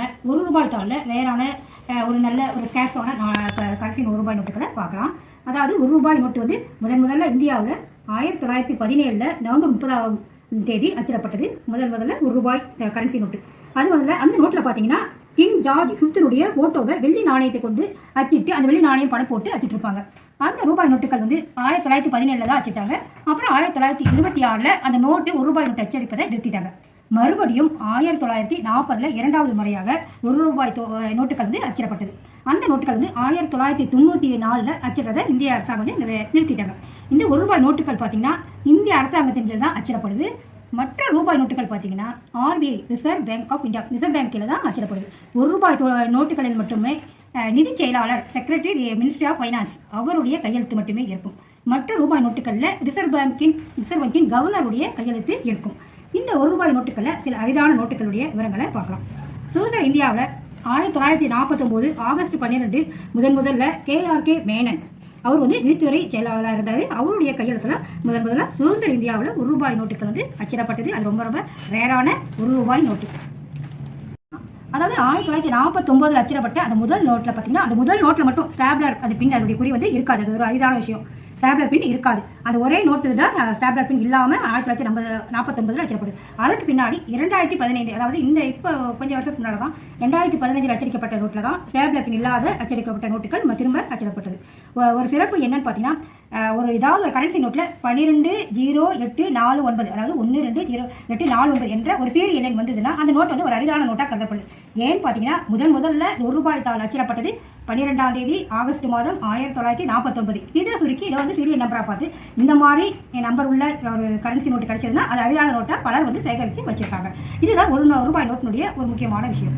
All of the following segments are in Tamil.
நம்ம ஒரு ரூபாய் தாளில் ரேரான ஒரு நல்ல ஒரு ஸ்கேஷான கரன்சி ஒரு ரூபாய் நோட்டுகளை பார்க்கலாம். அதாவது ஒரு ரூபாய் நோட்டு வந்து முதன் முதல்ல இந்தியாவில் ஆயிரத்தி தொள்ளாயிரத்தி பதினேழில் நவம்பர் முப்பதாம் தேதி அச்சிடப்பட்டது. முதல் முதல்ல ஒரு ரூபாய் கரன்சி நோட்டு அது முதல்ல அந்த நோட்டில் பார்த்தீங்கன்னா கிங் ஜார்ஜ் ஃபிஃப்த்தனுடைய ஃபோட்டோவை வெள்ளி நாணயத்தை கொண்டு அச்சிட்டு அந்த வெள்ளி நாணயம் பணம் போட்டு அச்சிட்டிருப்பாங்க. அந்த ரூபாய் நோட்டுகள் வந்து ஆயிரத்தி தொள்ளாயிரத்தி பதினேழில் தான் அச்சிட்டாங்க. அப்புறம் ஆயிரத்தி தொள்ளாயிரத்தி இருபத்தி ஆறில் அந்த நோட்டு ஒரு ரூபாய் நோட்டு அச்சடிப்பதை நிறுத்திட்டாங்க. மறுபடியும் ஆயிரத்தி தொள்ளாயிரத்தி நாற்பதில் இரண்டாவது முறையாக ஒரு ரூபாய் நோட்டுகள் வந்து அச்சிடப்பட்டது. அந்த நோட்டுகள் வந்து ஆயிரத்தி தொள்ளாயிரத்தி தொண்ணூற்றி நாலில் அச்சிடுறதை இந்திய அரசாங்கம் வந்து நிறு- நிறுத்திட்டாங்க. இந்த ஒரு ரூபாய் நோட்டுகள் பார்த்தீங்கன்னா இந்திய அரசாங்கத்தின் கீழ் தான் அச்சிடப்படுது. மற்ற ரூபாய் நோட்டுகள் பார்த்தீங்கன்னா RBI Reserve Bank of India Reserve Bank கீழே தான் அச்சிடப்படுது. ஒரு ரூபாய் நோட்டுகளில் மட்டுமே நிதி செயலாளர் செக்ரட்டரி மினிஸ்ட்ரி ஆஃப் ஃபைனான்ஸ் அவருடைய கையெழுத்து மட்டுமே இருக்கும். மற்ற ரூபாய் நோட்டுகளில் ரிசர்வ் பேங்கின் ரிசர்வ் பேங்கின் கவர்னருடைய கையெழுத்து இருக்கும். இந்த ஒரு ரூபாய் நோட்டுகளில் சில அரிதான நோட்டுகளுடைய விவரங்களை பார்க்கலாம். சுதந்திர இந்தியாவில் ஆயிரத்தி தொள்ளாயிரத்தி நாற்பத்தொம்போது ஆகஸ்ட் பன்னிரெண்டு முதன் முதல்ல கேஆர்கே மேனன். அவர் வந்து நிதித்துறை செயலாளராக இருந்தார். அவருடைய கையெழுத்தில் முதன் முதல்ல சுதந்திர இந்தியாவில் ஒரு ரூபாய் நோட்டுகள் வந்து அச்சிடப்பட்டது. அது ரொம்ப ரொம்ப ரேரான ஒரு ரூபாய் நோட்டு. அதாவது ஆயிரத்தி தொள்ளாயிரத்தி நாற்பத்தொம்போதில் அச்சிடப்பட்ட அந்த முதல் நோட்டில் பார்த்தீங்கன்னா அந்த முதல் நோட்டில் மட்டும் ஸ்டாப்லர் அது பின் அதனுடைய குறி வந்து இருக்காது. அது ஒரு அரிதான விஷயம். ஸ்டாப்லர் பின் இருக்காது. அந்த ஒரே நோட்டு தான் ஸ்டாப்லர் பின் இல்லாமல் ஆயிரத்தி தொள்ளாயிரத்தி ஐம்பது நாற்பத்தொம்பதில் அச்சிடப்படுது அதற்கு பின்னாடி இரண்டாயிரத்தி பதினைந்து அதாவது இந்த இப்போ கொஞ்சம் வருஷத்துக்கு முன்னாடி தான் ரெண்டாயிரத்தி பதினஞ்சில் அச்சடிக்கப்பட்ட நோட்டில் தான் ஸ்டாப்லர் பின் இல்லாத அச்சடிக்கப்பட்ட நோட்டுகள் ம- திரும்ப அச்சிடப்பட்டது. ஒரு சிறப்பு என்னன்னு பார்த்தீங்கன்னா ஒரு ஏதாவது ஒரு கரன்சி நோட்டில் பன்னிரெண்டு ஜீரோ எட்டு நாலு ஒன்பது அதாவது ஒன்று ரெண்டு ஜீரோ எட்டு நாலு ஒன்பது என்ற ஒரு சீரியல் எண் வந்ததுன்னா அந்த நோட் வந்து ஒரு அரிதான நோட்டாக கருதப்படுது ஏன்னு பார்த்தீங்கன்னா முதன் முதல்ல ஒரு ரூபாய் தாள் அச்சிடப்பட்டது பன்னிரெண்டாம் தேதி ஆகஸ்ட் மாதம் ஆயிரத்தி தொள்ளாயிரத்தி நாற்பத்தொன்பது. இதை சுருக்கி இதை வந்து சீரியல் நம்பராக பார்த்து இந்த மாதிரி நம்பர் உள்ள ஒரு கரன்சி நோட்டு கிடைச்சதுன்னா அது அரிதான நோட்டாக பலர் வந்து சேகரித்து வச்சிருக்காங்க. இதுதான் ஒரு ரூபாய் நோட்டினுடைய ஒரு முக்கியமான விஷயம்.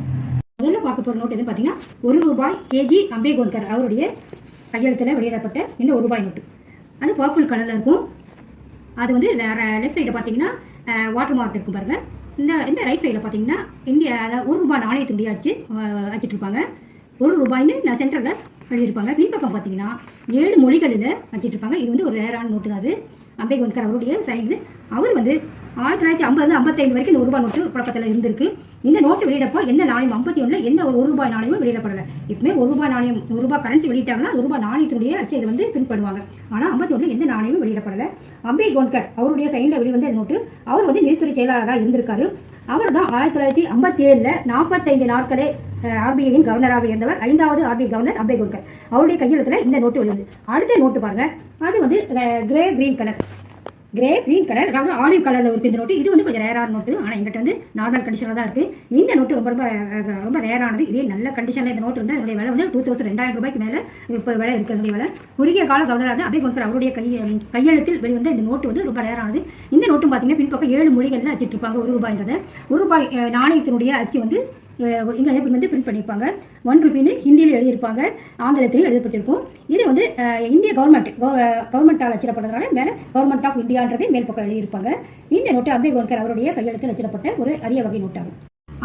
முதல்ல பார்க்க போகிற நோட்டு எதுன்னு பார்த்தீங்கன்னா ஒரு ரூபாய் கேஜி அம்பேகோன்கர் அவருடைய கையெழுத்தில் வெளியிடப்பட்ட இந்த ஒரு ரூபாய் நோட்டு அது பர்பிள் கலரில் இருக்கும். அது வந்து லெஃப்ட் சைடில் பார்த்தீங்கன்னா வாட்டர் மார்க் இருக்கும் பாருங்க. இந்த இந்த ரைட் சைடில் பார்த்தீங்கன்னா இந்தியா அதாவது ஒரு ரூபாய் நாணயத்துடைய அச்சு வச்சுட்ருப்பாங்க ஒரு ரூபாய்னு நான் சென்டரில் எழுதியிருப்பாங்க. பின்பக்கம் பார்த்தீங்கன்னா ஏழு மொழிகளில் வச்சிட்டு இருப்பாங்க இது வந்து ஒரு ரேரான நோட்டு தான் அது. அம்பேத்கர் அவருடைய சைடு அவர் வந்து ஆயிரத்தி தொள்ளாயிரத்தி ஐம்பது ஐம்பத்தைந்து வரைக்கும் இந்த ஒரு ரூபாய் நோட்டு புழக்கத்தில் இருந்திருக்கு. இந்த நோட்டு வெளியிடப்போ எந்த நாணயம்? ஐம்பத்தி ஒன்றில் எந்த ஒரு ரூபாய் நாணயமும் வெளியிடப்படலை. எப்பவுமே ஒரு ரூபாய் நாணயம் ஒரு ரூபாய் கரன்சி வெளியிட்டாங்கன்னா ஒரு ரூபாய் நாணயத்தினுடைய அச்சை வந்து பிரிண்ட் பண்ணுவாங்க. ஆனால் ஐம்பத்தி ஒன்றில் எந்த நாணயமும் வெளியிடப்படலை. அம்பே கோன்கர் அவருடைய சைனில் வெளிவந்த இந்த நோட்டு அவர் வந்து நிதித்துறை செயலாளராக இருந்திருக்காரு. அவர் தான் ஆயிரத்தி தொள்ளாயிரத்தி ஐம்பத்தி ஏழில் நாற்பத்தைந்து நாட்களே ஆர்பிஐயின் கவர்னராக இருந்தவர். ஐந்தாவது ஆர்பிஐ கவர்னர் அம்பே கோன்கர். அவருடைய கையெழுத்தில் இந்த நோட்டு வெளிவந்து அடுத்த நோட்டு பாருங்க. அது வந்து grey green colour. Grey green colour அதாவது ஆலிவ் கலரில் இருக்கு இந்த நோட்டு இது வந்து கொஞ்சம் ரேரான நோட்டு ஆனால் எங்கிட்ட வந்து நார்மல் கண்டிஷனில் தான் இருக்குது இந்த நோட்டு ரொம்ப ரொம்ப ரொம்ப ரேரானது இதே நல்ல கண்டிஷனில் இந்த நோட்டு வந்து அதனுடைய விலை வந்து டூ தௌசண்ட் ரெண்டாயிரம் ரூபாய்க்கு மேலே இப்போ விலை இருக்குது அதனுடைய விலை. குறுகிய கால கவர்னராக அபே கொன்கர் அவருடைய கை கையெழுத்தில் வெளிவந்த இந்த நோட்டு வந்து ரொம்ப ரேரானது இந்த நோட்டும் பார்த்தீங்கன்னா பின்பக்கம் ஏழு மொழிகளில் அச்சிட்டு இருப்பாங்க ஒரு ரூபாய்ன்றதை. ஒரு ரூபாய் நாணயத்தினுடைய அச்சு வந்து இங்கே வந்து பிரிண்ட் பண்ணியிருப்பாங்க. ஒன் ருபின்னு ஹிந்தியில் எழுதியிருப்பாங்க. ஆங்கிலத்திலையும் எழுதப்பட்டிருக்கும். இது வந்து இந்திய கவர்மெண்ட் கவர்மெண்ட்டால் அச்சிடப்பட்டதுனால மேலே கவர்மெண்ட் ஆஃப் இந்தியான்றதே மேல் பக்கம் எழுதியிருப்பாங்க. இந்த நோட்டு அம்பே கோன்கர் அவருடைய கையெழுத்தில் அச்சிடப்பட்ட ஒரு அரிய வகை நோட்டாகும்.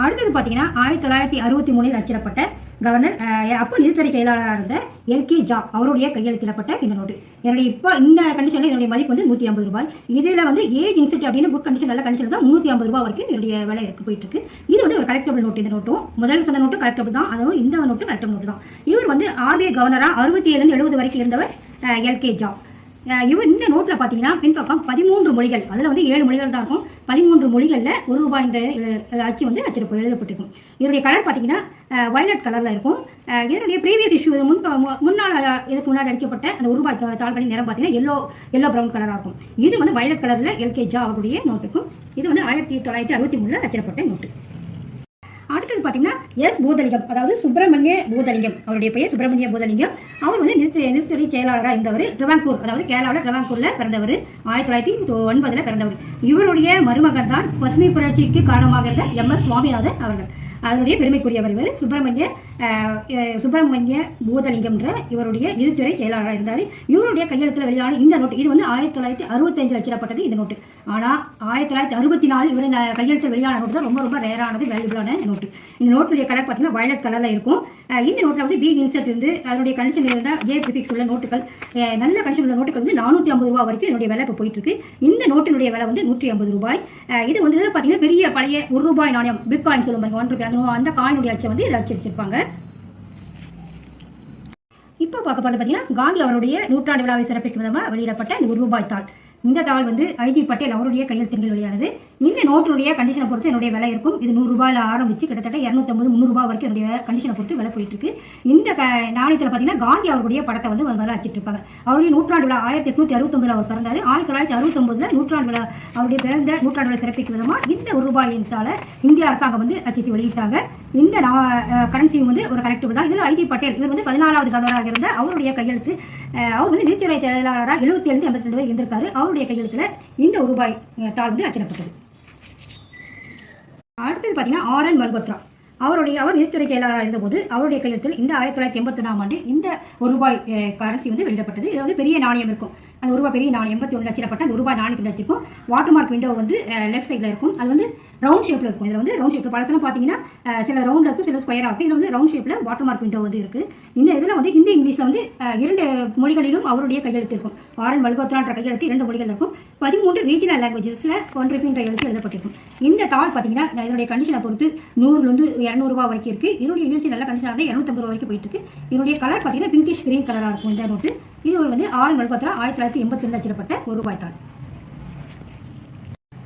அடுத்தது பார்த்தீங்கன்னா ஆயிரத்தி தொள்ளாயிரத்தி அறுபத்தி மூணில் அச்சிடப்பட்ட கவர்னர் அப்போ நிதித்துறை செயலாளராக இருந்த எல்கே ஜா அவருடைய கையெழுத்திடப்பட்ட இந்த நோட்டு. என்னுடைய இப்போ இந்த கண்டிஷனில் என்னுடைய மதிப்பு வந்து நூற்றி ஐம்பது ரூபாய். இதில் வந்து ஏஜ் இன்ஸ்டியூட் அப்படின்னு குட் கண்டிஷன் நல்ல கண்டிஷன் தான் முந்நூற்றி ஐம்பது ரூபாய் வரைக்கும் என்னுடைய விலை இருக்கு போயிட்டு இருக்கு இது வந்து ஒரு கலெக்டபிள் நோட்டு இந்த நோட்டும். முதல் சொன்ன நோட்டு கலெக்டபிள் தான் அதுவும் இந்த நோட்டு கலெக்டபிள் நோட்டு தான். இவர் வந்து ஆர்பிஐ கவர்னராக அறுபத்தி ஏழுலேருந்து எழுபது வரைக்கும் இருந்தவர் எல்கே ஜா. அஹ் இவர் இந்த நோட்டில் பார்த்தீங்கன்னா பின்பக்கம் பதிமூன்று மொழிகள். அதில் வந்து ஏழு மொழிகள் தான் இருக்கும். பதிமூன்று மொழிகளில் ஒரு ரூபாய் என்ற அச்சு வந்து அச்சிருப்பு எழுதப்பட்டிருக்கும். இதனுடைய கலர் பார்த்தீங்கன்னா வயலட் கலரில் இருக்கும். இதனுடைய ப்ரீவியஸ் இஷ்யூ முன் மு- முன்னால் இதுக்கு முன்னாடி அடிக்கப்பட்ட அந்த ஒரு ரூபாய் தா- தாள்களின் நிறம் பார்த்தீங்கன்னா எல்லோ எல்லோ ப்ரௌன் கலராக இருக்கும். இது வந்து வயலட் கலரில் எல்கேஜா அவருடைய நோட்டு இருக்கும் இது வந்து ஆயிரத்தி தொள்ளாயிரத்தி அறுபத்தி மூணில் அச்சிடப்பட்ட நோட்டு. அடுத்தது பார்த்தீங்கன்னா எஸ் பூதலிங்கம். அதாவது சுப்பிரமணிய பூதலிங்கம். அவருடைய பெயர் சுப்பிரமணிய பூதலிங்கம். அவர் வந்து நிதித்துறை செயலாளராக இருந்தவர். ட்ரிவாங்கூர் அதாவது கேரளாவில் ட்ரிவாங்கூரில் பிறந்தவர். ஆயிரத்தி தொள்ளாயிரத்தி ஒன்பதில் பிறந்தவர். இவருடைய மருமகன் தான் பசுமை புரட்சிக்கு காரணமாக இருந்த எம். எஸ். சுவாமிநாதன் அவர்கள். அதனுடைய பெருமைக்குரியவர் இவர். சுப்பிரமணிய சுப்பிரமணிய பூதலிங்கம்ன்ற இவருடைய நிதித்துறை செயலாளராக இருந்தார். இவருடைய கையெழுத்தில் வெளியான இந்த நோட்டு இது வந்து ஆயிரத்தி தொள்ளாயிரத்தி அறுபத்தஞ்சில் அச்சிடப்பட்டது இந்த நோட்டு. ஆனால் ஆயிரத்தி தொள்ளாயிரத்தி அறுபத்தி நாலு இவர் கையெழுத்தில் வெளியான நோட்டு தான் ரொம்ப ரொம்ப ரேரானது வேல்யூபிளான நோட்டு. இந்த நோட்டுடைய கலர் பார்த்தீங்கன்னா வயலட் கலரில் இருக்கும். இந்த நோட்டில் வந்து பி இன்செட் இருந்து அதனுடைய கண்டிஷன் இருந்தால் ஜே பிபிக்ஸ் உள்ள நோட்டுகள் நல்ல கண்டிஷன் உள்ள நோட்டுகள் வந்து நானூற்றி ஐம்பது ரூபா வரைக்கும் என்னுடைய விலை இப்போ போயிட்டு இருக்கு இந்த நோட்டினுடைய விலை வந்து நூற்றி ஐம்பது ரூபாய். இது வந்து பார்த்தீங்கன்னா பெரிய பழைய ஒரு ரூபாய் நாணயம் பிக் காயின் சொல்லுவாங்க ஒன் ரூபாய் அந்த காயினுடைய அச்சை வந்து இதை அச்சடிச்சிருப்பாங்க இப்போ பார்க்க போகிறது பார்த்தீங்கன்னா காந்தி அவருடைய நூற்றாண்டு விழாவை சிறப்பிக்கும் விதமாக வெளியிடப்பட்ட இந்த ஒரு ரூபாய் தாள் இந்த தாள் வந்து ஐஜி பட்டேல் அவருடைய கையெழுத்தின் வெளியானது. இந்த நோட்டுடைய கண்டிஷனை பொறுத்து என்னுடைய விலை இருக்கும். இது நூறு ரூபாயில ஆரம்பிச்சு கிட்டத்தட்ட இரநூத்தம்பது முந்நூறு ரூபாய் வரைக்கும் என்னுடைய கண்டிஷனை பொறுத்து விலை போயிட்டு இருக்கு. இந்த க நாணயத்தில் பார்த்தீங்கன்னா காந்தி அவருடைய படத்தை வந்து முதல்ல அச்சிட்டு இருப்பாங்க. அவருடைய நூற்றாண்டு விழா ஆயிரத்தி எட்நூத்தி அறுபத்தொம்பதுல அவர் பிறந்தாரு. ஆயிரத்தி தொள்ளாயிரத்தி அறுபத்தொம்பதுல நூற்றாண்டு விழா அவருடைய பிறந்த நூற்றாண்டு விழா சிறப்பிக்கும் விதமாக இந்த ஒரு ரூபாயின் இந்திய அரசாங்கம் வந்து அச்சிட்டு வெளியிட்டாங்க. இந்த கரன்சி வந்து ஒரு கலெக்டிவ் தான். இதில் ஐடி பட்டேல் இவர் வந்து பதினாலாவது கவர்னராக இருந்த அவருடைய கையெழுத்து அவர் வந்து நிதித்துறை செயலாளராக எழுபத்தி ஏழு எண்பத்தி ரெண்டு பேர் இருந்திருக்காரு. அவருடைய கையெழுத்தில் இந்த ஒரு ரூபாய் அஹ், தாள் வந்து அச்சிடப்பட்டது. அடுத்தது பார்த்தீங்கன்னா ஆர் என் மல்கோத்ரா அவருடைய அவர் நிதித்துறை செயலாளராக இருந்தபோது அவருடைய கையெழுத்தில் இந்த ஆயிரத்தி தொள்ளாயிரத்தி எண்பத்தி ஒன்றாம் ஆண்டு இந்த ஒரு ரூபாய் கரன்சி வந்து வெளியிடப்பட்டது. இது வந்து பெரிய நாணயம் இருக்கும். அந்த ஒரு ரூபாய் பெரிய நாணயம் எண்பத்தி ஒன்று அச்சிடப்பட்ட அந்த ரூபாய் நாணயத்தில் வச்சிருக்கும் வாட்டர் மார்க் விண்டோ வந்து லெஃப்ட் சைடில் இருக்கும். அது வந்து ரவுண்ட் ஷேப்பில் இருக்கும். இதில் வந்து ரவுண்ட் ஷேப்பில் படத்தில் பார்த்தீங்கன்னா சில ரவுண்ட் இருக்கும் சில ஸ்கொயராக இருக்கும் இதில் வந்து ரவுண்ட் ஷேப்பில் வாட்டர் மார்க் விண்டோ வந்து இருக்குது இந்த இதில் வந்து ஹிந்தி இங்கிலீஷில் வந்து இரண்டு மொழிகளிலும் அவருடைய கையெழுத்து இருக்கும் ஆரன் மல்கோத்ரான்ற கையெழுத்து இரண்டு மொழிகள் இருக்கும். பதிமூன்று ரீஜனல் லாங்குவேஜஸில் ஒன்றிப்பின்ற எழுத்து எழுதப்பட்டிருக்கும். இந்த தாள் பார்த்தீங்கன்னா இதனுடைய கண்டிஷனை பொறுத்து நூறுலேருந்து இரநூறுவா வரைக்கும் இருக்குது இதனுடைய எழுத்து நல்ல கண்டிஷனாக இருந்தால் இரநூத்தம்பது ரூபா வரைக்கும் போயிட்டு இருக்கு. இதனுடைய கலர் பார்த்தீங்கன்னா பிங்கிஷ் கிரீன் கலராக இருக்கும் இந்த நோட்டு. இது ஒரு வந்து ஆறு மல்கோத்ரா ஆயிரத்தி தொள்ளாயிரத்தி எண்பத்தி ரெண்டு அச்சிடப்பட்ட ஒரு ரூபாய் தாள்.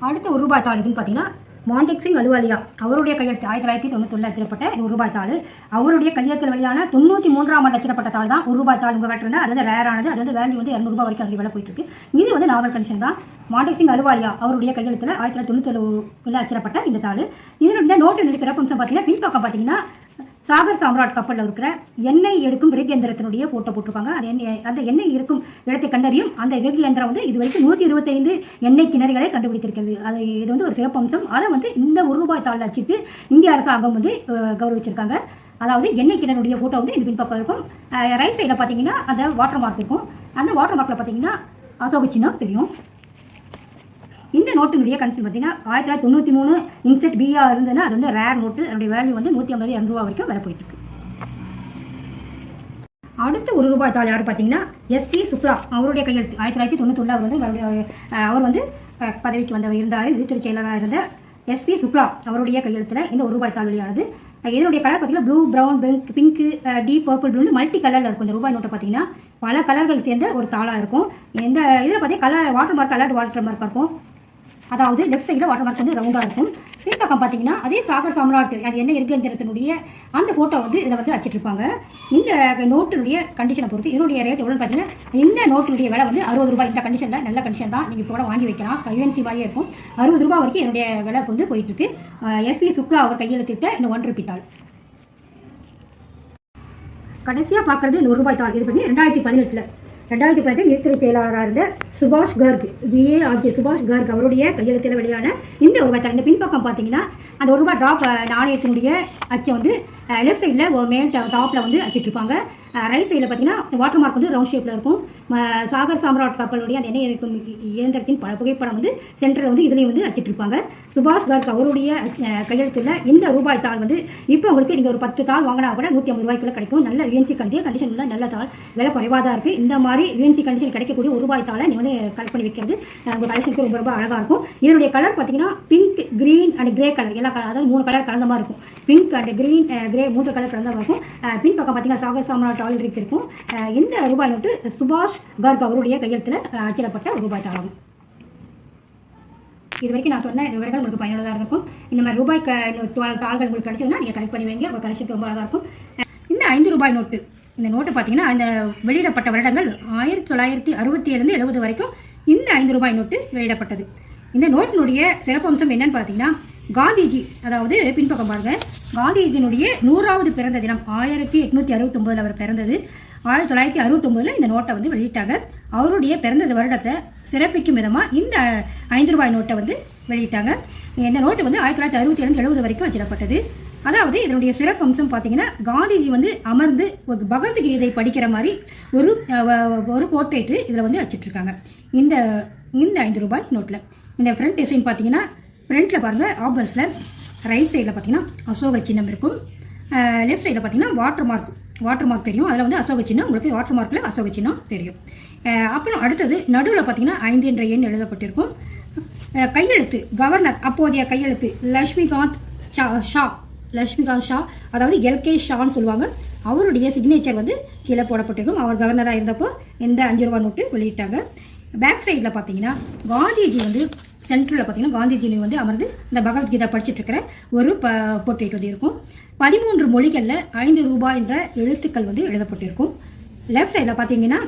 அடுத்த ஒரு ரூபாய் தாள் இதுன்னு பார்த்தீங்கன்னா மாண்டிக் சிங் அலுவாலியா? அவருடைய கையெழுத்து ஆயிரத்தி தொள்ளாயிரத்தி தொண்ணூத்தொன்னு அச்சிடப்பட்ட இது ஒரு ரூபாய் தாள். அவருடைய கையெழுத்தில் வெளியான தொண்ணூற்றி மூன்றாம் ஆண்டு அச்சிடப்பட்ட தாள் தான் ஒரு ரூபாய் தாள். உங்கள் கட்டிருந்தா அது வந்து ரேரானது அது வந்து வேல்யூ வந்து இரநூறுபா வரைக்கும் அப்படி விலை போயிட்டு இருக்கு இது வந்து நாவல் கண்டிஷன் தான். மாண்டிக் சிங் அலுவாலியா அவருடைய கையெழுத்தில் ஆயிரத்தி தொள்ளாயிரத்தி தொண்ணூற்றி அச்சிடப்பட்ட இந்த தாள். இதனுடைய நோட்டு இருக்கிற அம்சம் பார்த்தீங்கன்னா பின்பக்கம் பார்த்தீங்கன்னா சாகர் சாம்ராட் கப்பலில் இருக்கிற எண்ணெய் எடுக்கும் ரிக் எந்திரத்தினுடைய போட்டோ போட்டிருப்பாங்க. அது எண்ணெய் அந்த எண்ணெய் இருக்கும் இடத்தை கண்டறியும் அந்த ரிக் எந்திரம் வந்து இது வரைக்கும் நூற்றி இருபத்தைந்து எண்ணெய் கிணறுகளை கண்டுபிடித்திருக்கிறது. அது இது வந்து ஒரு சிறப்பம்சம் அதை வந்து இந்த ஒரு ரூபாய் தாளில் வச்சுட்டு இந்திய அரசாங்கம் வந்து கௌரவிச்சிருக்காங்க. அதாவது எண்ணெய் கிணறுடைய ஃபோட்டோ வந்து இது பின்பக்கம் இருக்கும். ரைட் சைடில் பார்த்தீங்கன்னா அந்த வாட்டர் மார்க் இருக்கும். அந்த வாட்டர் மார்க்கில் பார்த்தீங்கன்னா அசோக சின்னம் தெரியும். இந்த நோட்டுடைய கன்சல் பார்த்தீங்கன்னா ஆயிரத்தி தொள்ளாயிரத்தி தொண்ணூற்றி மூணு இன்செட் பிஆ இருந்ததுன்னா அது வந்து ரேர் நோட்டு அதனுடைய வேல்யூ வந்து நூற்றி ஐம்பது இரநூறுவா வரைக்கும் வர போயிட்டு இருக்கு அடுத்த ஒரு ரூபாய் தாள் யார் பார்த்தீங்கன்னா எஸ்பி சுக்லா அவருடைய கையெழுத்து. ஆயிரத்தி தொள்ளாயிரத்தி தொண்ணூற்றி அவர் வந்து மறுபடியும், அவர் வந்து பதவிக்கு வந்தவர் இருந்தார் நிதித்துறை செயலராக இருந்த எஸ்பி சுக்லா அவருடைய கையெழுத்தில் இந்த ஒரு ரூபாய் தாள் வெளியானது இதனுடைய கலர் பார்த்தீங்கன்னா blue brown pink pink deep purple blue multi கலரில் இருக்கும். இந்த ரூபாய் நோட்டை பார்த்தீங்கன்னா பல கலர்கள் சேர்ந்த ஒரு தாளாக இருக்கும். இந்த இதில் பார்த்தீங்கன்னா colour water mark coloured water mark இருக்கும். அதாவது லெஃப்ட் சைடில் வாட்டர் மார்க் வந்து ரவுண்டாக இருக்கும். பின்பக்கம் பார்த்தீங்கன்னா அதே சாகர் சாம்ராட் அது என்ன இருக்குங்கிறதுனுடைய அந்த ஃபோட்டோ வந்து இதில் வந்து வச்சிட்ருப்பாங்க இந்த நோட்டினுடைய கண்டிஷனை பொறுத்து இதனுடைய ரேட் எவ்வளோன்னு பார்த்தீங்கன்னா இந்த நோட்டினுடைய விலை வந்து அறுபது ரூபாய். இந்த கண்டிஷனில் நல்ல கண்டிஷன் தான். நீங்கள் இப்போ வாங்கி வைக்கலாம். யுஎன்சி மாதிரியே இருக்கும். அறுபது ரூபாய் வரைக்கும் என்னுடைய விலை வந்து போயிட்டு இருக்கு எஸ்பி சுக்லா அவர் கையெழுத்திட்ட இந்த ஒன் ருபி கடைசியாக பார்க்குறது இந்த ஒரு ரூபாய் தாள். இது பண்ணி ரெண்டாயிரத்தி பதினெட்டில். ரெண்டாயிரத்தி பதினெட்டு நிதித்துறை செயலாளராக இருந்த சுபாஷ் கர்க் ஜிஏ ஆர்ஜி சுபாஷ் கர்க் அவருடைய கையெழுத்தில் வெளியான இந்த ஒரு ரூபாய் இந்த பின்பக்கம் பார்த்தீங்கன்னா அந்த ஒரு ரூபாய் ட்ராப் நாணயத்தினுடைய அச்சம் வந்து லெஃப்ட் சைடில் மேல் டாப்பில் வந்து அடிச்சிட்ருப்பாங்க ரைட் சைடில் பார்த்தீங்கன்னா வாட்டர் மார்க் வந்து ரவுண்ட் ஷேப்பில் இருக்கும். சாகர் சாம்ராட் கப்பலுடைய அந்த எண்ணெய் இருக்கும் இயந்திரத்தின் பல புகைப்படம் வந்து சென்டரில் வந்து இதுலேயும் வந்து அடிச்சிட்ருப்பாங்க சுபாஷ் கர்க் அவருடைய கையெழுத்தில் இந்த ரூபாய் தாள் வந்து இப்போ உங்களுக்கு நீங்கள் ஒரு பத்து தாள் வாங்கினா கூட நூற்றி ஐம்பது ரூபாய்க்குள்ள கிடைக்கும். நல்ல யூஎன்சி கண்டிஷன் கண்டிஷன் உள்ள நல்ல தாள். விலை குறைவாக தான் இருக்குது இந்த மாதிரி யூஎன்சி கண்டிஷன் கிடைக்கக்கூடிய ஒரு ரூபாய் தாளை நீ வந்து கலெக்ட் பண்ணி வைக்கிறது உங்கள் கலெக்ஷனுக்கு ரொம்ப ரொம்ப அழகாக இருக்கும். இதனுடைய கலர் பார்த்தீங்கன்னா pink green and grey colour எல்லா கலர் அதாவது மூணு கலர் கலந்த மாதிரி இருக்கும். பிங்க் அண்ட் கிரீன் கிரே மூன்று கலர் கலந்த இருக்கும் பின் பக்கம் பார்த்தீங்கன்னா சாகர் சாம்ராட் ஆயில் ரீத் இருக்கும். இந்த ரூபாய் நோட்டு சுபாஷ் கர்க் அவருடைய கையெழுத்தில் அச்சிடப்பட்ட ரூபாய் தாளாகும் இது வரைக்கும் நான் சொன்ன விவரங்கள் உங்களுக்கு பயனுள்ளதாக இருக்கும். இந்த மாதிரி ரூபாய் தாள்கள் உங்களுக்கு கிடைச்சதுன்னா நீங்கள் கலெக்ட் பண்ணி வைங்க உங்கள் கலெக்ஷனுக்கு ரொம்ப அழகாக இருக்கும். இந்த ஐந்து ரூபாய் நோட்டு இந்த நோட்டு பார்த்தீங்கன்னா இந்த வெளியிடப்பட்ட வருடங்கள் ஆயிரத்தி தொள்ளாயிரத்தி அறுபத்தி ஏழுலேருந்து எழுபது வரைக்கும் இந்த ஐந்து ரூபாய் நோட்டு வெளியிடப்பட்டது. இந்த நோட்டினுடைய சிறப்பம்சம் என்னன்னு பார்த்தீங்கன்னா காந்திஜி அதாவது பின்பக்கம் பாருங்க. காந்திஜியினுடைய நூறாவது பிறந்த தினம் ஆயிரத்தி எட்நூற்றி அறுபத்தொம்போதில் அவர் பிறந்தது. ஆயிரத்தி தொள்ளாயிரத்தி அறுபத்தொம்போதில் இந்த நோட்டை வந்து வெளியிட்டாங்க. அவருடைய பிறந்த வருடத்தை சிறப்பிக்கும் விதமாக இந்த ஐந்து ரூபாய் நோட்டை வந்து வெளியிட்டாங்க. இந்த நோட்டு வந்து ஆயிரத்தி தொள்ளாயிரத்தி அறுபத்தி ஏழு எழுபது வரைக்கும் வச்சிடப்பட்டது. அதாவது இதனுடைய சிறப்பம்சம் பார்த்தீங்கன்னா காந்திஜி வந்து அமர்ந்து ஒரு பகவத்கீதை படிக்கிற மாதிரி ஒரு ஒரு போர்ட்ரேட்டு இதில் வந்து வச்சிட்ருக்காங்க. இந்த இந்த ஐந்து ரூபாய் நோட்டில். இந்த ஃப்ரண்ட் டிசைன் பார்த்தீங்கன்னா ஃப்ரண்ட்டில் பாருங்கள் ஆப்பர்ஸில் ரைட் சைடில் பார்த்தீங்கன்னா அசோக சின்னம் இருக்கும். லெஃப்ட் சைடில் பார்த்தீங்கன்னா வாட்டர் மார்க் வாட்டர் மார்க் தெரியும். அதில் வந்து அசோக சின்னம் உங்களுக்கு வாட்டர் மார்க்கில் அசோக சின்னம் தெரியும். அப்புறம் அடுத்தது நடுவில் பார்த்தீங்கன்னா ஐந்து என்ற எண் எழுதப்பட்டிருக்கும். கையெழுத்து கவர்னர் அப்போதைய கையெழுத்து லக்ஷ்மிகாந்த் ஷா ஷா லக்ஷ்மிகாந்த் ஷா அதாவது எல்கே ஷான்னு சொல்லுவாங்க. அவருடைய சிக்னேச்சர் வந்து கீழே போடப்பட்டிருக்கும். அவர் கவர்னராக இருந்தப்போ இந்த அஞ்சு ரூபா நோட்டு வெளியிட்டாங்க. பேக் சைடில் பார்த்தீங்கன்னா காந்திஜி வந்து சென்ட்ரலில் பார்த்தீங்கன்னா காந்திஜி வந்து அமர்ந்து இந்த பகவத்கீதா படிச்சுட்டு இருக்கிற ஒரு ப போர்ட்ரேட் வந்து இருக்கும். பதிமூன்று மொழிகளில் ஐந்து ரூபாய் என்ற எழுத்துக்கள் வந்து எழுதப்பட்டிருக்கும். லெஃப்ட் சைடில் பார்த்தீங்கன்னா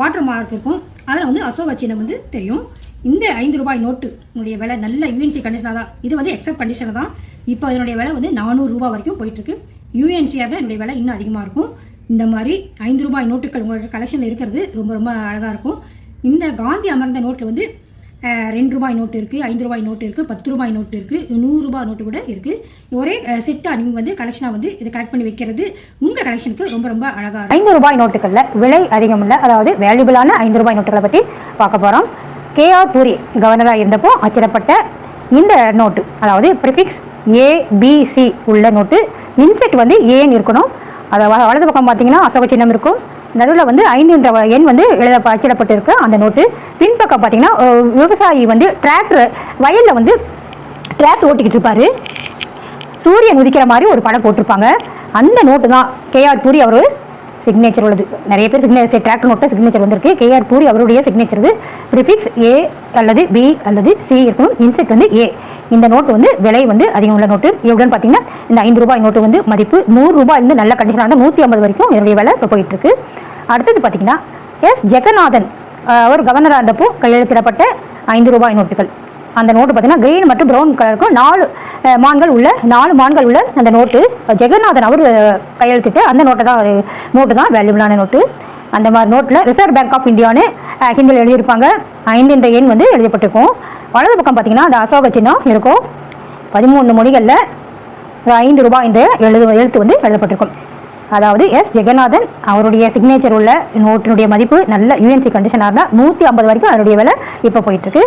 வாட்டர் மார்க் இருக்கும். அதில் வந்து அசோக சின்னம் வந்து தெரியும். இந்த ஐந்து ரூபாய் நோட்டுனுடைய விலை நல்ல யூஎன்சி கண்டிஷனாக தான். இது வந்து எக்ஸப்ட் கண்டிஷனாக தான். இப்போ இதனுடைய விலை வந்து நானூறு ரூபாய் வரைக்கும் போயிட்டுருக்கு யூஎன்சியாக தான் என்னுடைய விலை இன்னும் அதிகமாக இருக்கும். இந்த மாதிரி ஐந்து ரூபாய் நோட்டுகள் உங்களோட கலெக்ஷனில் இருக்கிறது ரொம்ப ரொம்ப அழகாக இருக்கும். இந்த காந்தி அமர்ந்த நோட்டில் வந்து ரெண்டு ரூபாய் நோட்டு இருக்குது ஐந்து ரூபாய் நோட்டு இருக்குது பத்து ரூபாய் நோட்டு இருக்குது நூறுரூபா நோட்டு கூட இருக்குது ஒரே செட்டாக நீங்கள் வந்து கலெக்ஷனாக வந்து இதை கலெக்ட் பண்ணி வைக்கிறது உங்கள் கலெக்ஷனுக்கு ரொம்ப ரொம்ப அழகாக இருக்கும். ஐந்து ரூபாய் நோட்டுகளில் விலை அதிகமுள்ள அதாவது வேல்யூபிளான ஐந்து ரூபாய் நோட்டுகளை பற்றி பார்க்க போகிறோம் கேஆர் பூரி கவர்னராக இருந்தப்போ அச்சிடப்பட்ட இந்த நோட்டு அதாவது ப்ரிஃபிக்ஸ் ஏபிசி உள்ள நோட்டு இன்செட் வந்து ஏன்னு இருக்கணும். அதை வலது பக்கம் பார்த்தீங்கன்னா அசோக சின்னம் இருக்கும். நடுவில் வந்து ஐந்து என்ற எண் வந்து எழுத அச்சிடப்பட்டிருக்கு அந்த நோட்டு. பின்பக்கம் பார்த்தீங்கன்னா விவசாயி வந்து டிராக்டர் வயலில் வந்து டிராக்டர் ஓட்டிக்கிட்டு இருப்பார். சூரியன் உதிக்கிற மாதிரி ஒரு படம் போட்டிருப்பாங்க. அந்த நோட்டு தான் கேஆர் பூரி அவர் சிக்னேச்சர் உள்ளது. நிறைய பேர் சிக்னேச்சர் டிராக்டர் நோட்டில் சிக்னேச்சர் வந்திருக்கு. கேஆர் பூரி அவருடைய சிக்னேச்சர் இது. ப்ரிஃபிக்ஸ் ஏ அல்லது பி அல்லது சி இருக்கணும். இன்செட் வந்து ஏ இந்த நோட்டு வந்து விலை வந்து அதிகம் உள்ள நோட்டு எவ்வளோன்னு பார்த்தீங்கன்னா இந்த ஐந்து ரூபாய் நோட்டு வந்து மதிப்பு நூறு ரூபாய் இருந்து நல்ல கண்டிஷனாக இருந்தால் நூற்றி ஐம்பது வரைக்கும் என்னுடைய விலை இப்போ போயிட்டுருக்கு. அடுத்தது பார்த்தீங்கன்னா எஸ் ஜெகநாதன் அவர் கவர்னராக இருந்தப்போ கையெழுத்திடப்பட்ட ஐந்து ரூபாய் நோட்டுகள் அந்த நோட்டு பார்த்தீங்கன்னா கிரீன் மற்றும் ப்ரௌன் கலருக்கும் நாலு மான்கள் உள்ள நாலு மான்கள் உள்ள அந்த நோட்டு ஜெகநாதன் அவர் கையெழுத்துட்டு கையெழுத்திட்டு அந்த நோட்டை தான் ஒரு நோட்டு தான் வேல்யூபிளான நோட்டு அந்த மாதிரி நோட்டில் ரிசர்வ் பேங்க் ஆஃப் இந்தியான்னு ஹிந்தியில் எழுதியிருப்பாங்க. ஐந்து என்ற எண் வந்து எழுதப்பட்டிருக்கும். வலது பக்கம் பார்த்தீங்கன்னா அந்த அசோக சின்னம் இருக்கும். பதிமூணு மொழிகளில் ஒரு ஐந்து ரூபாய் என்ற எழுது எழுத்து வந்து எழுதப்பட்டிருக்கும். அதாவது எஸ் ஜெகநாதன் அவருடைய சிக்னேச்சர் உள்ள நோட்டினுடைய மதிப்பு நல்ல யூஎன்சி கண்டிஷனாக இருந்தால் நூற்றி ஐம்பது வரைக்கும் அதனுடைய விலை இப்போ போயிட்டுருக்கு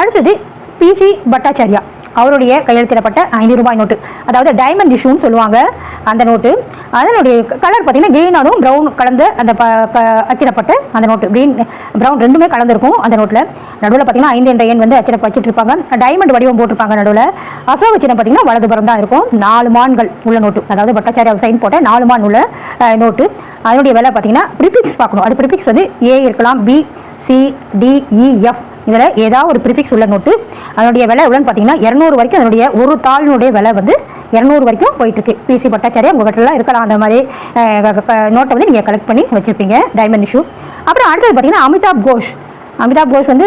அடுத்தது பிசி பட்டாச்சாரியா அவருடைய கையெழுத்திடப்பட்ட ஐநூறு ரூபாய் நோட்டு. அதாவது டைமண்ட் இஷ்யூன்னு சொல்லுவாங்க அந்த நோட்டு. அதனுடைய கலர் பார்த்தீங்கன்னா க்ரீனாலும் ப்ரௌன் கலந்து அந்த ப ப- அச்சிடப்பட்ட அந்த நோட்டு. க்ரீன் ப்ரௌன் ரெண்டுமே கலந்துருக்கும் அந்த நோட்டில். நடுவில் பார்த்தீங்கன்னா ஐந்து என்ற எண் வந்து அச்சிட வச்சுட்டு இருப்பாங்க டைமண்ட் வடிவம் போட்டிருப்பாங்க நடுவில். அசோக சின்னம் பார்த்தீங்கன்னா வலதுபுறம் தான் இருக்கும். நாலு மான்கள் உள்ள நோட்டு. அதாவது பட்டாச்சாரியா சைன் போட்ட நாலு மான் உள்ள நோட்டு. அதனுடைய விலை பார்த்தீங்கன்னா ப்ரிஃபிக்ஸ் பார்க்கணும். அது ப்ரிஃபிக்ஸ் வந்து ஏ இருக்கலாம். பி சி டிஇஎஃப் இதில் ஏதாவது ஒரு ப்ரிஃபிக்ஸ் உள்ள நோட்டு அதனுடைய விலை எவ்வளோன்னு பார்த்தீங்கன்னா இரநூறு வரைக்கும் அதனுடைய ஒரு தாளினுடைய விலை வந்து இரநூறு வரைக்கும் போயிட்டுருக்கு. பிசி பட்டாச்சாரியா உங்கள்கிட்டலாம் இருக்கலாம். அந்த மாதிரி க- க- நோட்டை வந்து நீங்கள் கலெக்ட் பண்ணி வச்சுருப்பீங்க டைமண்ட் இஷ்யூ அப்புறம் அடுத்தது பார்த்தீங்கன்னா அமிதாப் கோஷ். அமிதாப் கோஷ் வந்து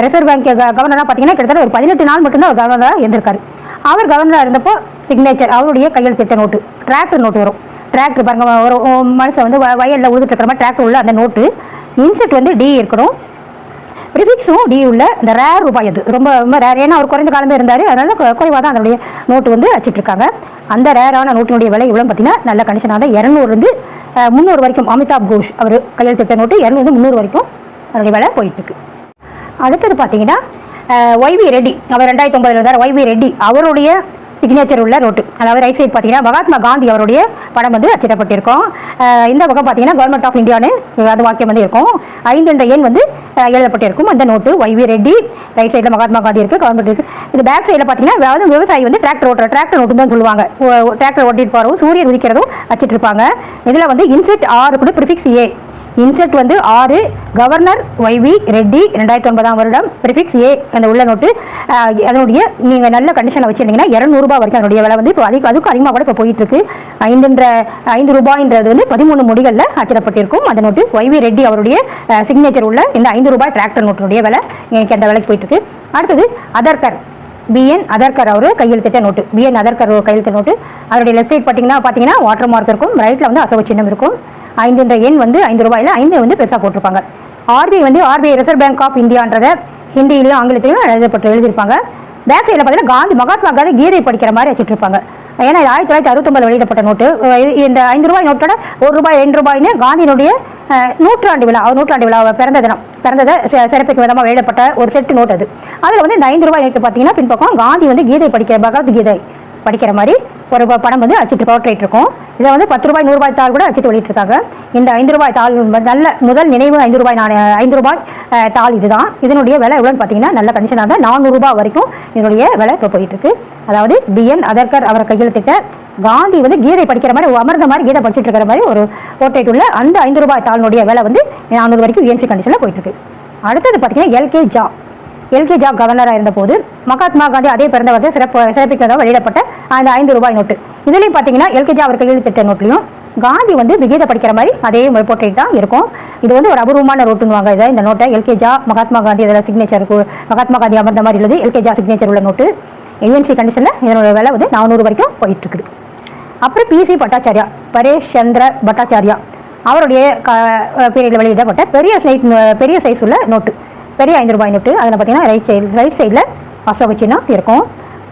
ரிசர்வ் பேங்க் கவர்னராக பார்த்தீங்கன்னா கிட்டத்தட்ட ஒரு பதினெட்டு நாள் மட்டும்தான் அவர் கவர்னராக இருந்திருக்காரு. அவர் கவர்னராக இருந்தப்போ சிக்னேச்சர் அவருடைய கையெழுத்திட்ட நோட்டு டிராக்டர் நோட்டு வரும். டிராக்டர் பாருங்க ஒரு மனுஷன் வந்து வ- உழுதுட்டு இருக்கிற மாதிரி டிராக்டர் உள்ள அந்த நோட்டு இன்செட் வந்து டி இருக்கணும். ப்ரிஃபிக்ஸும் டி உள்ள இந்த ரேர் ரூபாய் அது. ரொம்ப ரொம்ப ரேர் ஏன்னா அவர் குறைந்த காலமே இருந்தார். அதனால குறைவாக தான் அதனுடைய நோட்டு வந்து வச்சுட்ருக்காங்க அந்த ரேரான நோட்டினுடைய விலை எவ்வளோ பார்த்தீங்கன்னா நல்ல கண்டிஷனாக தான் இரநூறுலேருந்து முந்நூறு வரைக்கும் அமிதாப் கோஷ் அவர் கையெழுத்திட்ட நோட்டு இரநூறு முந்நூறு வரைக்கும் அதனுடைய விலை போயிட்டுருக்கு. அடுத்தது பார்த்தீங்கன்னா ஒய்வி ரெட்டி. அவர் ரெண்டாயிரத்தி ஒன்பதில் இருந்தார். Y V Reddy. அவருடைய சிக்னேச்சர் உள்ள நோட்டு அதாவது ரைட் சைடு பார்த்தீங்கன்னா மகாத்மா காந்தி அவருடைய படம் வந்து அச்சிடப்பட்டிருக்கும். இந்த பக்கம் பார்த்தீங்கன்னா கவர்மெண்ட் ஆஃப் இந்தியான்னு அது வாக்கியம் வந்து இருக்கும். ஐந்து என்ற எண் வந்து எழுதப்பட்டிருக்கும். அந்த நோட்டு ஒய்வி ரெட்டி ரைட் சைடில் மகாத்மா காந்தி இருக்குது கவர்மெண்ட் இருக்குது இது பேக் சைடில் பார்த்தீங்கன்னா அதாவது விவசாயி வந்து டிராக்டர் ஓட்டுற டிராக்டர் நோட்டு தான் சொல்லுவாங்க. டிராக்டர் ஓட்டிட்டு போகிறவும் சூரியன் உதிக்கிறதும் வச்சிட்டு இருப்பாங்க இதில் வந்து இன்செட் ஆறு கூட ப்ரிஃபிக்ஸ் ஏ இன்செட் வந்து ஆறு கவர்னர் ஒய்வி ரெட்டி ரெண்டாயிரத்தி ஒன்பதாம் வருடம் ப்ரிஃபிக்ஸ் ஏ அந்த உள்ள நோட்டு அதனுடைய நீங்கள் நல்ல கண்டிஷனில் வச்சுருந்தீங்கன்னா இரநூறுபா வரைக்கும் அதனுடைய விலை வந்து இப்போ அதிக அதுக்கும் அதிகமாக கூட இப்போ போயிட்டுருக்கு. ஐந்துன்ற ஐந்து ரூபாய்ன்றது வந்து பதிமூணு முடிகளில் அச்சிடப்பட்டிருக்கும் அந்த நோட்டு ஒய்வி ரெட்டி அவருடைய சிக்னேச்சர் உள்ள இந்த ஐந்து ரூபாய் டிராக்டர் நோட்டினுடைய விலை எனக்கு அந்த விலைக்கு போயிட்டுருக்கு. அடுத்தது அதர்கர். பிஎன் அதர்கர் அவர் கையெழுத்திட்ட நோட்டு பிஎன் அதர்கர் கையெழுத்த நோட்டு அவருடைய லெஃப்ட் சைட் பார்த்தீங்கன்னா பார்த்தீங்கன்னா வாட்டர் மார்க் இருக்கும். ரைட்டில் வந்து அசோக சின்னம் இருக்கும். ஐந்துன்ற எண் வந்து ஐந்து ரூபாயில் ஐந்து வந்து பெருசாக போட்டிருப்பாங்க. ஆர்பிஐ வந்து ஆர்பிஐ ரிசர்வ் பேங்க் ஆஃப் இந்தியான்றதை ஹிந்தியிலையும் ஆங்கிலத்திலையும் எழுதப்பட்டு எழுதியிருப்பாங்க. பேக் சைடில் பார்த்தீங்கன்னா காந்தி மகாத்மா காந்தி கீதை படிக்கிற மாதிரி வச்சுட்டு இருப்பாங்க. ஏன்னா இது ஆயிரத்தி தொள்ளாயிரத்தி அறுபத்தொம்பது வெளியிடப்பட்ட நோட்டு இந்த ஐந்து ரூபாய் நோட்டோட ஒரு ரூபாய் ரெண்டு ரூபாய்னு காந்தியினுடைய நூற்றாண்டு விழா அவர் நூற்றாண்டு விழா பிறந்த தினம் பிறந்ததை சிறப்புக்கு சிறப்பிக்கும் விதமாக வெளியிடப்பட்ட ஒரு செட்டு நோட் அது. அதில் வந்து இந்த ஐந்து ரூபாய் நோட்டு பார்த்தீங்கன்னா பின்பக்கம் காந்தி வந்து கீதை படிக்கிற பகவத்கீதை. படிக்கிற மாதிரி ஒரு படம் வந்து அச்சிட்டு போர்ட்ரேட் இருக்கும். இதை வந்து பத்து ரூபாய் நூறுரூபாய் தாள் கூட அச்சிட்டு வெளியிட்டிருக்காங்க. இந்த ஐந்து ரூபாய் தாள் நல்ல முதல் நினைவு ஐந்து ரூபாய் நான் ஐந்து ரூபாய் தாள் இதுதான். இதனுடைய விலை எவ்வளோன்னு பார்த்தீங்கன்னா நல்ல கண்டிஷனாக தான் நானூறு வரைக்கும் இதனுடைய விலை இப்போ போயிட்டு இருக்கு அதாவது பிஎன் அதர்கர் அவர் கையெழுத்திட்ட காந்தி வந்து கீதை படிக்கிற மாதிரி அமர்ந்த மாதிரி கீதை படிச்சிட்டு இருக்கிற மாதிரி ஒரு போர்ட்ரேட் உள்ள அந்த ஐந்து ரூபாய் தாளினுடைய விலை வந்து நானூறு வரைக்கும் யூஎன்சி கண்டிஷனில் போயிட்டு இருக்கு அடுத்தது பார்த்தீங்கன்னா எல்கே ஜா. எல்கே ஜாப் கவர்னராக இருந்தபோது மகாத்மா காந்தி அதே பிறந்த வந்து சிறப்பு சிறப்பிக்கிறதாக வெளியிடப்பட்ட அந்த ஐந்து ரூபாய் நோட்டு. இதுலேயும் பார்த்தீங்கன்னா எல்கேஜி அவர் கையெழுத்திட்ட நோட்லையும் காந்தி வந்து விகீத படிக்கிற மாதிரி அதே போர்ட்ரேட் தான் இருக்கும். இது வந்து ஒரு அபூர்வமான நோட்டுன்னுவாங்க. இதை இந்த நோட்டை எல்கேஜா மகாத்மா காந்தி அதில் சிக்னேச்சர் மகாத்மா காந்தி அமர்ந்த மாதிரி உள்ளது. எல்கேஜா சிக்னேச்சர் உள்ள நோட்டு. ஏஎன்சி கண்டிஷனில் இதனோட விலை வந்து நானூறு வரைக்கும் போயிட்டுருக்குது. அப்புறம் பிசி பட்டாச்சாரியா பரேஷ் சந்திர பட்டாச்சாரியா. அவருடைய க பீரியடில் வெளியிடப்பட்ட பெரிய சைட் பெரிய சைஸ் உள்ள நோட்டு. பெரிய ஐந்து ரூபாய் நோட்டு அதில் பார்த்தீங்கன்னா ரைட் சைடு ரைட் சைடில் அசோக சின்னம் இருக்கும்.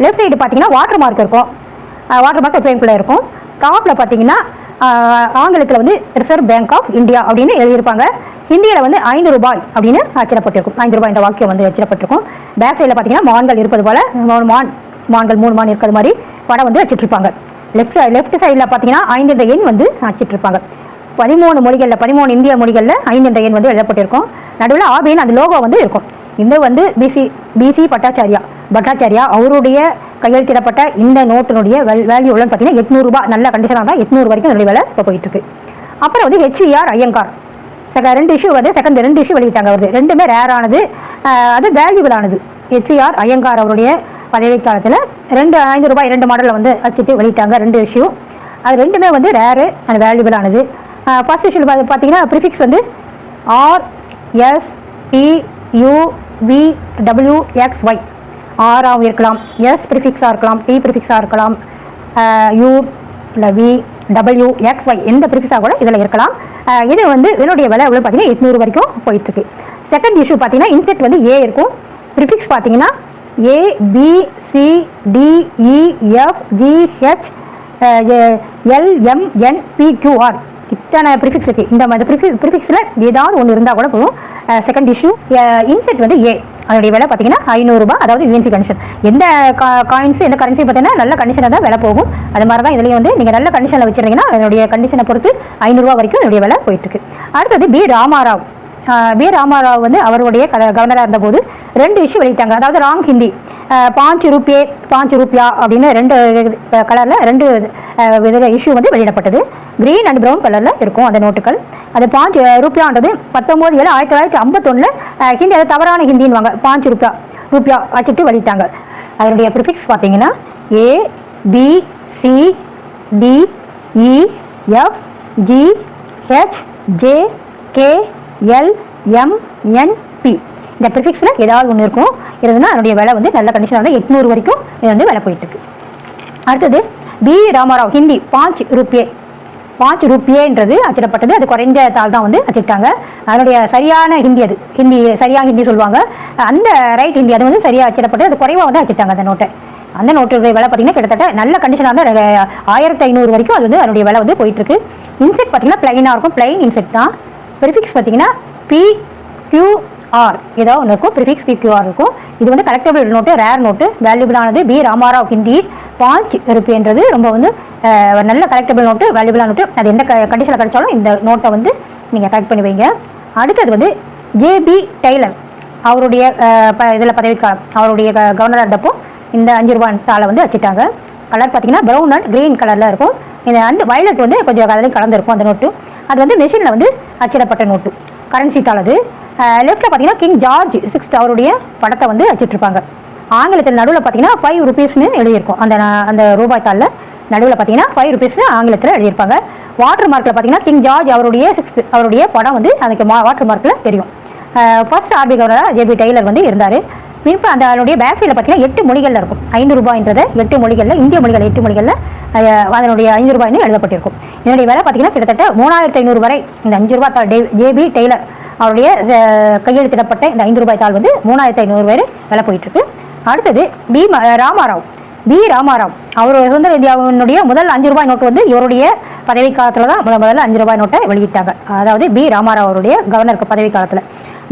லெஃப்ட் சைடு பார்த்தீங்கன்னா வாட்டர் மார்க் இருக்கும். வாட்டர் மார்க் எப்பயுக்குள்ளே இருக்கும். டாப்பில் பார்த்தீங்கன்னா ஆங்கிலத்தில் வந்து ரிசர்வ் பேங்க் ஆஃப் இந்தியா அப்படின்னு எழுதியிருப்பாங்க. ஹிந்தியில் வந்து ஐந்து ரூபாய் அப்படின்னு அச்சிடப்பட்டிருக்கும். ஐந்து ரூபாய் இந்த வாக்கியம் வந்து அச்சிடப்பட்டிருக்கும். பேக் சைடில் பார்த்தீங்கன்னா மான்கள் இருப்பது போல் மூணு மான் மான்கள் மூணு மான் இருக்கிறது மாதிரி படம் வந்து வச்சிட்ருப்பாங்க லெஃப்ட் லெஃப்ட் சைடில் பார்த்தீங்கன்னா ஐந்து என்ற எண் வந்து அச்சிட்ருப்பாங்க பதிமூணு மொழிகளில் பதிமூணு இந்திய மொழிகளில் ஐந்து என்ற எண் வந்து எழுதப்பட்டிருக்கும். நடுவில் ஆபின்னு அந்த லோகோ வந்து இருக்கும். இந்த வந்து பிசி பிசி பட்டாச்சாரியா. பட்டாச்சாரியா அவருடைய கையெழுத்திடப்பட்ட இந்த நோட்டினுடைய வேல்யூ எவ்வளோன்னு பார்த்தீங்கன்னா எட்நூறுபா நல்ல கண்டிஷனாக தான் எட்நூறு வரைக்கும் என்னுடைய விலை இப்போ போயிட்டுருக்கு. அப்புறம் வந்து ஹெச்விஆர் ஐயங்கார். செக ரெண்டு இஷ்யூ வந்து செகண்ட் ரெண்டு இஷ்யூ வெளியிட்டாங்க அவரு ரெண்டுமே ரேரானது அது வேல்யூபிளானது ஹெச்விஆர் ஐயங்கார் அவருடைய பதவி காலத்தில் ரெண்டு ஐந்து ரூபாய் ரெண்டு மாடலில் வந்து அச்சிட்டு வெளியிட்டாங்க ரெண்டு இஷ்யூ அது ரெண்டுமே வந்து ரேரு அது வேல்யூபிள் ஆனது. ஃபர்ஸ்ட் இஷ்யூ பார்த்தீங்கன்னா ப்ரிஃபிக்ஸ் வந்து R S T U V W X Y ஆராகவும் இருக்கலாம். எஸ் ப்ரிஃபிக்ஸாக இருக்கலாம். டி ப்ரிஃபிக்ஸாக இருக்கலாம். யூ இல்லை வி டபிள்யூ எக்ஸ் ஒய் எந்த ப்ரிஃபிக்ஸாக கூட இதில் இருக்கலாம். இது வந்து இதனுடைய விலை எவ்வளோ பார்த்தீங்கன்னா எட்நூறு வரைக்கும் போயிட்டுருக்கு. செகண்ட் இஷ்யூ பார்த்தீங்கன்னா இன்செக்ட் வந்து ஏ இருக்கும். ப்ரிஃபிக்ஸ் பார்த்தீங்கன்னா A B C D E F G H இத்தனை ப்ரிஃபிக்ஸ் இருக்குது இந்த மாதிரி ப்ரிஃபிக் ப்ரிஃபிக்ஸில் ஏதாவது ஒன்று இருந்தால் கூட போதும். செகண்ட் இஷ்யூ இன்செட் வந்து ஏ அதனுடைய விலை பார்த்தீங்கன்னா ஐநூறுரூபா அதாவது யூஎன்சி கண்டிஷன் எந்த காயின்ஸும் எந்த கரன்சி பார்த்தீங்கன்னா நல்ல கண்டிஷனில் தான் விலை போகும். அது மாதிரி தான் இதுலேயும் வந்து நீங்கள் நல்ல கண்டிஷனில் வச்சுருந்தீங்கன்னா அதனுடைய கண்டிஷனை பொறுத்து ஐநூறுரூவா வரைக்கும் என்னுடைய விலை போயிட்டுருக்கு. அடுத்தது பி ராமாராவ். வி. ராமாராவ் வந்து அவருடைய கவர்னராக இருந்தபோது ரெண்டு இஷ்யூ வெளியிட்டாங்க. அதாவது ராங் ஹிந்தி பாஞ்சு பாஞ்ச் ரூபியே பாஞ்ச் ரூபியா அப்படின்னு ரெண்டு கலரில் ரெண்டு வித இஷ்யூ வந்து வெளியிடப்பட்டது. க்ரீன் அண்ட் ப்ரௌன் கலரில் இருக்கும் அந்த நோட்டுகள் அது பாஞ்ச் ரூபியான்றது பத்தொம்போது ஏழு ஆயிரத்தி தொள்ளாயிரத்தி ஐம்பத்தொன்னில் ஹிந்தி அது தவறான ஹிந்தின்வாங்க பாஞ்ச் ரூபியா ரூபியா வச்சுட்டு வெளியிட்டாங்க. அதனுடைய ப்ரிஃபிக்ஸ் பார்த்தீங்கன்னா A B C D E F G H J K L M N P இந்த ப்ரிஃபிக்ஸில் ஏதாவது ஒன்று இருக்கும். இருந்ததுன்னா அதனுடைய விலை வந்து நல்ல கண்டிஷனாக வந்து எட்நூறு வரைக்கும் இது வந்து விலை போயிட்டுருக்கு அடுத்தது பி ராமராவ் ஹிந்தி பாஞ்ச் ருப்பியே பாஞ்ச் ருப்பியேன்றது அச்சிடப்பட்டது. அது குறைந்த தாள் தான் வந்து அச்சிட்டாங்க. அதனுடைய சரியான ஹிந்தி அது. ஹிந்தி சரியான ஹிந்தி சொல்லுவாங்க. அந்த ரைட் ஹிந்தி அது வந்து சரியாக அச்சிடப்பட்டு அது குறைவாக வந்து அச்சிட்டாங்க அந்த நோட்டை அந்த நோட்டுடைய விலை பார்த்தீங்கன்னா கிட்டத்தட்ட நல்ல கண்டிஷனாக இருந்தால் ஆயிரத்தி ஐநூறு வரைக்கும் அது வந்து அதனுடைய விலை வந்து போயிட்டுருக்கு இன்செக்ட் பார்த்தீங்கன்னா பிளைனாக இருக்கும். பிளைன் இன்செக்ட் தான். ப்ரிஃபிக்ஸ் பார்த்தீங்கன்னா பி கியூஆர் ஏதாவது ஒன்று இருக்கும். ப்ரிஃபிக்ஸ் பிக்யூஆர் இருக்கும். இது வந்து கலெக்டபிள் நோட்டு ரேர் நோட்டு வேல்யூபிளானது பி ராமாராவ் ஹிந்தி பாஞ்ச் ருப்பின்றது ரொம்ப வந்து நல்ல கலெக்டபிள் நோட்டு வேல்யூபிளான நோட்டு அது எந்த கண்டிஷனில் கிடைச்சாலும் இந்த நோட்டை வந்து நீங்கள் கலெக்ட் பண்ணி வைங்க. அடுத்தது வந்து ஜேபி டெய்லர் அவருடைய இதில் பதவிக்காலம் அவருடைய க- கவர்னராக இருந்தப்போ இந்த அஞ்சு ரூபாய் தாளை வந்து வச்சுட்டாங்க. கலர் பார்த்தீங்கன்னா ப்ரௌன் அண்ட் க்ரீன் கலரில் இருக்கும். இந்த அண்ட் வயலட் வந்து கொஞ்சம் கலரையும் கலந்துருக்கும் அந்த நோட்டு அது வந்து மெஷினில் வந்து அச்சிடப்பட்ட நோட்டு கரன்சி தாள் அது. லெஃப்ட்டில் பார்த்தீங்கன்னா கிங் ஜார்ஜ் சிக்ஸ்த் அவருடைய படத்தை வந்து அச்சிட்ருப்பாங்க ஆங்கிலத்தில் நடுவில் பார்த்தீங்கன்னா ஃபைவ் ருபீஸ்னு எழுதியிருக்கும். அந்த அந்த ரூபாய் தாளில் நடுவில் பார்த்தீங்கன்னா ஃபைவ் ருபீஸ்னு ஆங்கிலத்தில் எழுதியிருப்பாங்க. வாட்டர் மார்க்கில் பார்த்தீங்கன்னா கிங் ஜார்ஜ் அவருடைய சிக்ஸ்த் அவருடைய படம் வந்து அதுக்கு மா வாட்டர் மார்க்கில் தெரியும். ஃபர்ஸ்ட் ஆர்பி கவர்னராக ஜேபி டெய்லர் வந்து இருந்தார். இப்போ அந்த அதனுடைய பேக் சைடில் பார்த்தீங்கன்னா எட்டு மொழிகளில் இருக்கும். ஐந்து ரூபாய்ன்றதை எட்டு மொழிகளில் இந்திய மொழிகள் எட்டு மொழிகளில் அதனுடைய ஐந்து ரூபாய்னு எழுதப்பட்டிருக்கும். இதனுடைய விலை பார்த்தீங்கன்னா கிட்டத்தட்ட மூணாயிரத்தி ஐநூறு வரை இந்த அஞ்சு ரூபாய் தாள் டே ஜேபி டெய்லர் அவருடைய கையெழுத்திடப்பட்ட இந்த ஐந்து ரூபாய் தாள் வந்து மூணாயிரத்தி ஐநூறு வரை விலை போயிட்டுருக்கு. அடுத்தது பி ம- ராமாராவ். பி ராமாராவ். அவர் சுதந்திர இந்தியாவினுடைய முதல் அஞ்சு ரூபாய் நோட்டு வந்து இவருடைய பதவி காலத்தில் தான் முதல் முதல்ல அஞ்சு ரூபாய் நோட்டை வெளியிட்டாங்க. அதாவது பி ராமாராவ் அவருடைய கவர்னருக்கு பதவி காலத்தில்.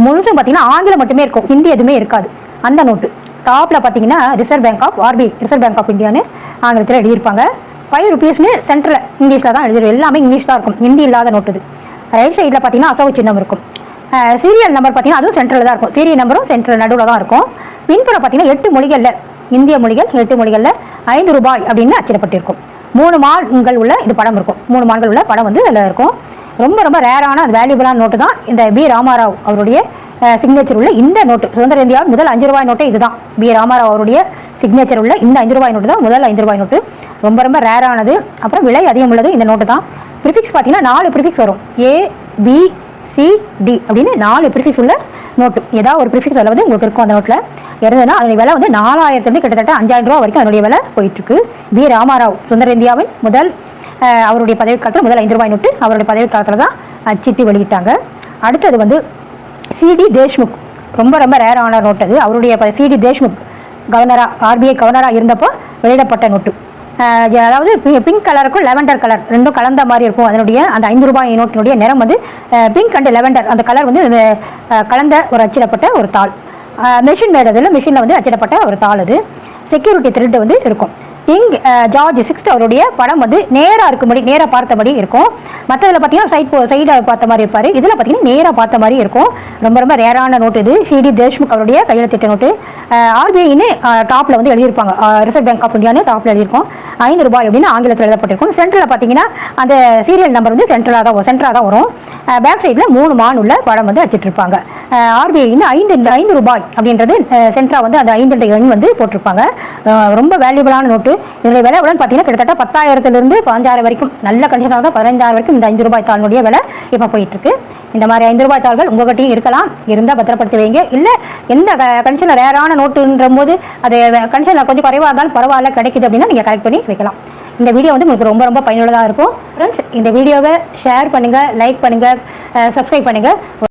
முழுசும் பார்த்தீங்கன்னா ஆங்கிலம் மட்டுமே இருக்கும் ஹிந்தி எதுவுமே இருக்காது. அந்த நோட்டு. டாப்பில் பார்த்தீங்கன்னா reserve bank of RBI reserve bank of இந்தியான்னு ஆங்கிலத்தில் எழுதியிருப்பாங்க. ஃபைவ் ருபீஸ்னு சென்டரில் இங்கிலீஷில் தான் எழுதிடுவோம் எல்லாமே இங்கிலீஷ் தான் இருக்கும். ஹிந்தி இல்லாத நோட்டு இது. ரைட் சைடில் பார்த்தீங்கன்னா அசோக சின்னம் இருக்கும். சீரியல் நம்பர் பார்த்தீங்கன்னா அதுவும் சென்ட்ரலில் தான் இருக்கும். சீரியல் நம்பரும் சென்ட்ரல் நடுவில் தான் இருக்கும். பின்புறம் பார்த்தீங்கன்னா எட்டு மொழிகளில் இந்திய மொழிகள் எட்டு மொழிகளில் ஐந்து ரூபாய் அப்படின்னு அச்சிடப்பட்டிருக்கும். மூணு மான்கள் உள்ள இது படம் இருக்கும். மூணு மான்கள் உள்ள படம் வந்து அதில் இருக்கும். ரொம்ப ரொம்ப ரேரான வேல்யூபிளான நோட்டு தான் இந்த பி ராமாராவ் அவருடைய சிக்னேச்சர் உள்ள இந்த நோட்டு சுதந்திர இந்தியாவின் முதல் அஞ்சு ரூபாய் நோட்டு இதுதான். பி ராமாராவ் அவருடைய சிக்னேச்சர் உள்ள இந்த அஞ்சு ரூபாய் நோட்டு தான் முதல் ஐந்து ரூபாய் நோட்டு ரொம்ப ரொம்ப ரேரானது அப்புறம் விலை அதிகம் உள்ளது இந்த நோட்டு தான். ப்ரிஃபிக்ஸ் பார்த்தீங்கன்னா நாலு ப்ரிஃபிக்ஸ் வரும். ஏ பி சி டி அப்படின்னு நாலு ப்ரிஃபிக்ஸ் உள்ள நோட்டு ஏதாவது ஒரு ப்ரிஃபிக்ஸ் அதில் வந்து உங்களுக்கு இருக்கும் அந்த நோட்டில் இருந்ததுன்னா அதனுடைய விலை வந்து நாலாயிரத்துலேருந்து கிட்டத்தட்ட அஞ்சாயிரம் ரூபா வரைக்கும் அதனுடைய விலை போயிட்டுருக்கு. பி ராமாராவ் சுந்தர இந்தியாவின் முதல் அவருடைய பதவி காலத்தில் முதல் ஐந்து ரூபாய் நோட்டு அவருடைய பதவி காலத்தில் தான் அச்சிட்டு வெளியிட்டாங்க. அடுத்தது வந்து சிடி தேஷ்முக் ரொம்ப ரொம்ப ரேரான நோட்டு அது. அவருடைய சிடி தேஷ்முக் கவர்னராக ஆர்பிஐ கவர்னராக இருந்தப்போ வெளியிடப்பட்ட நோட்டு அதாவது பி- பிங்க் கலருக்கும் லெவெண்டர் கலர் ரெண்டும் கலந்த மாதிரி இருக்கும். அதனுடைய அந்த ஐந்து ரூபாய் நோட்டினுடைய நிறம் வந்து பிங்க் அண்ட் லெவண்டர் அந்த கலர் வந்து கலந்த ஒரு அச்சிடப்பட்ட ஒரு தாள். மெஷின் மேடதில் மிஷினில் வந்து அச்சிடப்பட்ட ஒரு தாள் அது. செக்யூரிட்டி த்ரெட்டு வந்து இருக்கும். கிங் ஜார்ஜ் சிக்ஸ்த் அவருடைய படம் வந்து நேராக இருக்கும்படி நேராக பார்த்தபடி இருக்கும். மற்றதில் பார்த்தீங்கன்னா சைட் சைடாக பார்த்த மாதிரி இருப்பார். இதில் பார்த்தீங்கன்னா நேராக பார்த்த மாதிரி இருக்கும். ரொம்ப ரொம்ப ரேரான நோட்டு இது. சிடி தேஷ்முக் அவருடைய கையெழுத்திட்ட நோட்டு. ஆர்பிஐன்னு டாப்பில் வந்து எழுதியிருப்பாங்க. ரிசர்வ் பேங்க் ஆஃப் இந்தியான்னு டாப்பில் எழுதியிருக்கோம். ஐந்து ரூபாய் அப்படின்னு ஆங்கிலத்தில் எழுதப்பட்டிருக்கும். சென்டரில் பார்த்தீங்கன்னா அந்த சீரியல் நம்பர் வந்து சென்ட்ரலாக தான் வரும் தான் வரும். பேக் சைடில் மூணு மான் உள்ள படம் வந்து அச்சிட்டிருப்பாங்க ஆர்பிஐன்னு ஐந்து ஐந்து ரூபாய் அப்படின்றது சென்ட்ரா வந்து அந்த ஐந்து எண் வந்து போட்டிருப்பாங்க. ரொம்ப வேல்யூபிளான நோட்டு இதனுடைய விலை எவ்வளோன்னு பார்த்தீங்கன்னா கிட்டத்தட்ட பத்தாயிரத்துலேருந்து பதினஞ்சாயிரம் வரைக்கும் நல்ல கண்டிஷனாக தான் பதினஞ்சாயிரம் வரைக்கும் இந்த ஐந்து ரூபாய் தாளுடைய விலை இப்போ போயிட்டுருக்கு. இந்த மாதிரி ஐந்து ரூபாய் தாள்கள் உங்ககிட்டயும் இருக்கலாம். இருந்தால் பத்திரப்படுத்தி வைங்க. இல்லை எந்த கண்டிஷனில் ரேரான நோட்டுன்ற போது அது கண்டிஷனில் கொஞ்சம் குறைவாக இருந்தாலும் பரவாயில்ல கிடைக்குது அப்படின்னா நீங்கள் கரெக்ட் பண்ணி வைக்கலாம். இந்த வீடியோ வந்து உங்களுக்கு ரொம்ப ரொம்ப பயனுள்ளதாக இருக்கும். ஃப்ரெண்ட்ஸ் இந்த வீடியோவை ஷேர் பண்ணுங்கள் லைக் பண்ணுங்கள் சப்ஸ்கிரைப் பண்ணுங்கள்